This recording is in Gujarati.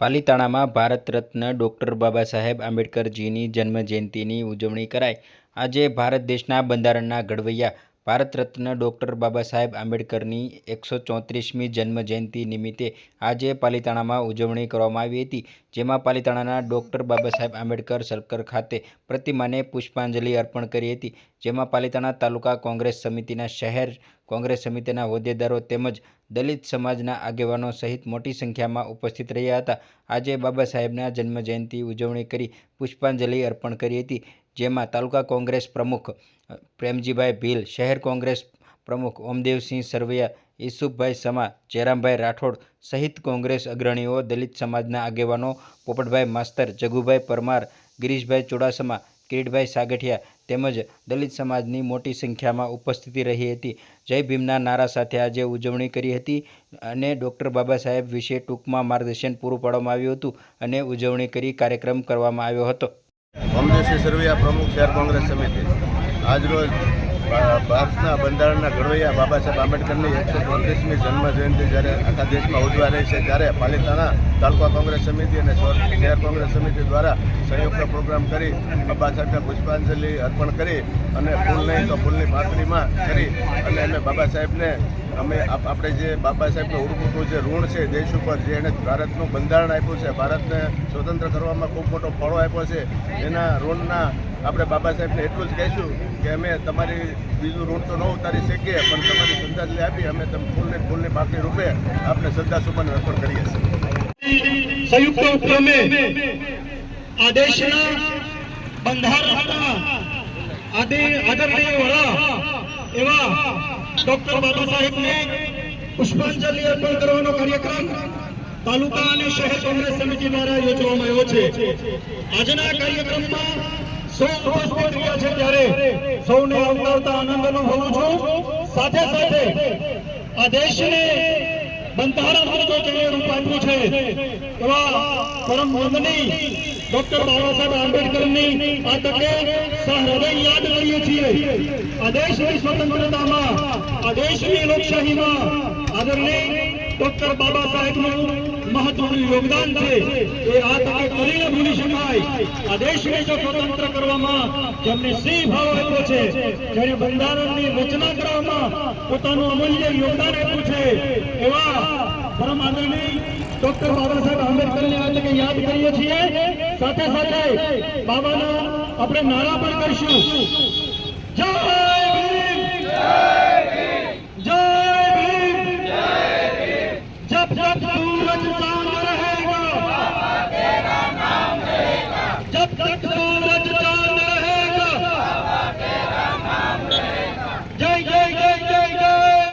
પાલિતાણામાં ભારત રત્ન ડૉક્ટર બાબા સાહેબ આંબેડકરજીની જન્મજયંતિની ઉજવણી કરાઈ. આજે ભારત દેશના બંધારણના ઘડવૈયા ભારત રત્ન ડૉક્ટર બાબા સાહેબ આંબેડકરની એકસો ચોત્રીસમી જન્મજયંતિ નિમિત્તે આજે પાલિતાણામાં ઉજવણી કરવામાં આવી હતી, જેમાં પાલિતાણાના ડૉક્ટર બાબા સાહેબ આંબેડકર સર્કલ ખાતે પ્રતિમાને પુષ્પાંજલિ અર્પણ કરી હતી, જેમાં પાલિતાણા તાલુકા કોંગ્રેસ સમિતિના શહેર, કોંગ્રેસ સમિતિના હોદ્દેદારો તેમજ દલિત સમાજના આગેવાનો સહિત મોટી સંખ્યામાં ઉપસ્થિત રહ્યા હતા. આજે બાબા સાહેબના જન્મજયંતિ ઉજવણી કરી પુષ્પાંજલિ અર્પણ કરી હતી જેમાં તાલુકા કોંગ્રેસ પ્રમુખ પ્રેમજીભાઈ ભીલ, શહેર કોંગ્રેસ પ્રમુખ ઓમદેવસિંહ સરવૈયા, ઈસુફભાઈ સમા, જયરામભાઈ રાઠોડ સહિત કોંગ્રેસ અગ્રણીઓ, દલિત સમાજના આગેવાનો, પોપટભાઈ માસ્તર, જગુભાઈ પરમાર, ગિરીશભાઈ ચુડાસમા, કિરીટભાઈ સાગઠિયા તેમજ દલિત સમાજની મોટી સંખ્યામાં ઉપસ્થિતિ રહી હતી. જય ભીમના નારા સાથે આજે ઉજવણી કરી હતી અને ડૉક્ટર બાબા સાહેબ વિશે ટૂંકમાં માર્ગદર્શન પૂરું પાડવામાં આવ્યું હતું અને ઉજવણી કરી કાર્યક્રમ કરવામાં આવ્યો હતો. કોંગ્રેસી સરવૈયા પ્રમુખ શહેર કોંગ્રેસ સમિતિ, આજરોજ ભારતના બંધારણના ઘડવૈયા બાબા સાહેબ આંબેડકરની એકસો ચોત્રીસમી જન્મજયંતિ જ્યારે આખા દેશમાં ઉજવા રહી છે, ત્યારે પાલિતાણા તાલુકા કોંગ્રેસ સમિતિ અને શહેર કોંગ્રેસ સમિતિ દ્વારા સંયુક્ત પ્રોગ્રામ કરી, બાબા સાહેબને પુષ્પાંજલિ અર્પણ કરી અને ફૂલ નહીં તો ફૂલની પાકડીમાં કરી અને અમે બાબા સાહેબને અમે આપ- આપણે જે બાબા સાહેબનું ઉડકુટું જે ઋણ છે દેશ ઉપર, જે એણે ભારતનું બંધારણ આપ્યું છે, ભારતને સ્વતંત્ર કરવામાં ખૂબ મોટો ફળો આપ્યો છે, એના ઋણના આપણે બાબા સાહેબને એટલું જ કહીશું કે અમે તમારી બીજું ઋણ તો ન ઉતારી શકીએ, પણ તમારી શ્રદ્ધાંજલિ આપી અમે તમે ફૂલને ફૂલની પાકડી રૂપે આપણે શ્રદ્ધા સુમન અર્પણ કરીએ છીએ. સંયુક્ત ઉપક્રમે આ દેશના આદરણીય વડા એવા ડોક્ટર બાબા સાહેબને પુષ્પાંજલિ અર્પણ કરવાનો કાર્યક્રમ તાલુકા અને શહેર કોંગ્રેસ સમિતિ દ્વારા યોજવામાં આવ્યો છે. આજના કાર્યક્રમમાં સૌ ઉપસ્થિત આ દેશને બંધારણ જો જેને રૂપ પરમ વંદની ડોક્ટર બાબા સાહેબ આંબેડકરની આ તકે સહૃદય છીએ આ બાબા સાહેબનું પોતાનું અમૂલ્ય યોગદાન છે, એવા સાહેબ આંબેડકરને યાદ કરીએ છીએ. સાથે સાથે આપણે નારા પણ કરશું. تو اج قائم رہے گا واہ جب تک